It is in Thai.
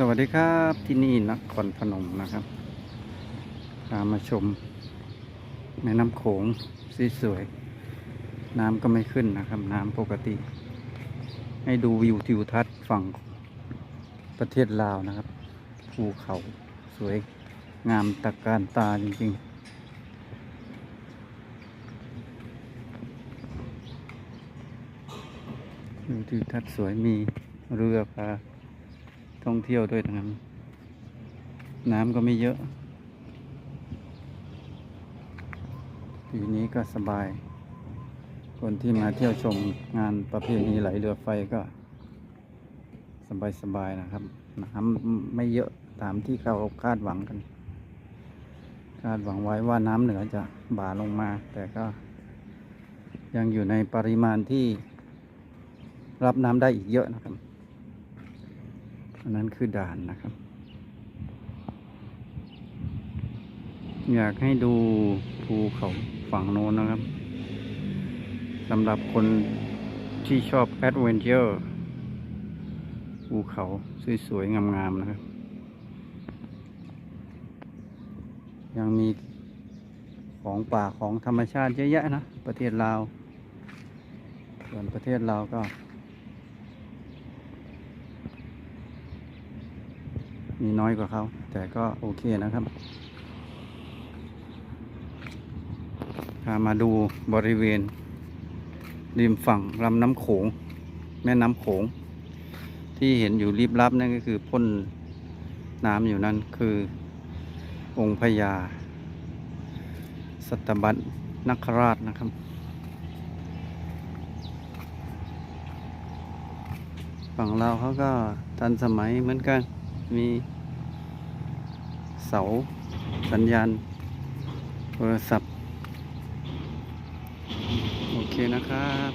สวัสดีครับที่นี่นครพนมนะครับพามาชมแม่น้ำโขงสีสวยๆน้ำก็ไม่ขึ้นนะครับ น้ำปกติ ให้ดูวิวทิวทัศน์ฝั่งประเทศลาวนะครับภูเขาสวยงามตะการตาจริงๆวิวทิวทัศน์สวยมีเรือพา ท่องเที่ยวด้วยนะครับ น้ำก็ไม่เยอะ ปีนี้ก็สบาย คนที่มาเที่ยวชมงานประเพณีไหลเรือไฟก็ สบายสบายๆนะครับ น้ำไม่เยอะตามที่เขาคาดหวังกัน คาดหวังไว้ว่าน้ำเหนือจะบ่าลงมา แต่ก็ ยังอยู่ในปริมาณที่รับน้ำได้อีกเยอะนะครับ อันนั้นคือด่านนะครับ อยากให้ดูภูเขาฝั่งโน้นนะครับสำหรับคนที่ชอบแอดเวนเจอร์ภูเขาสวยๆ งามๆ นะครับ ยังมีของป่าของธรรมชาติเยอะแยะนะ ประเทศลาว ส่วนประเทศลาวก็ มีน้อยกว่าเขา แต่ก็โอเคนะครับ พามาดูบริเวณ ริมฝั่งลำน้ำโขง แม่น้ำโขง ที่เห็นอยู่ริบลับนั่นก็คือพ่นน้ำอยู่นั่นคือองค์พญาสัตบัตนคราชนะครับ ฝั่งเราเขาก็ทันสมัยเหมือนกันมี เสาสัญญาณโทรศัพท์ โอเคนะครับ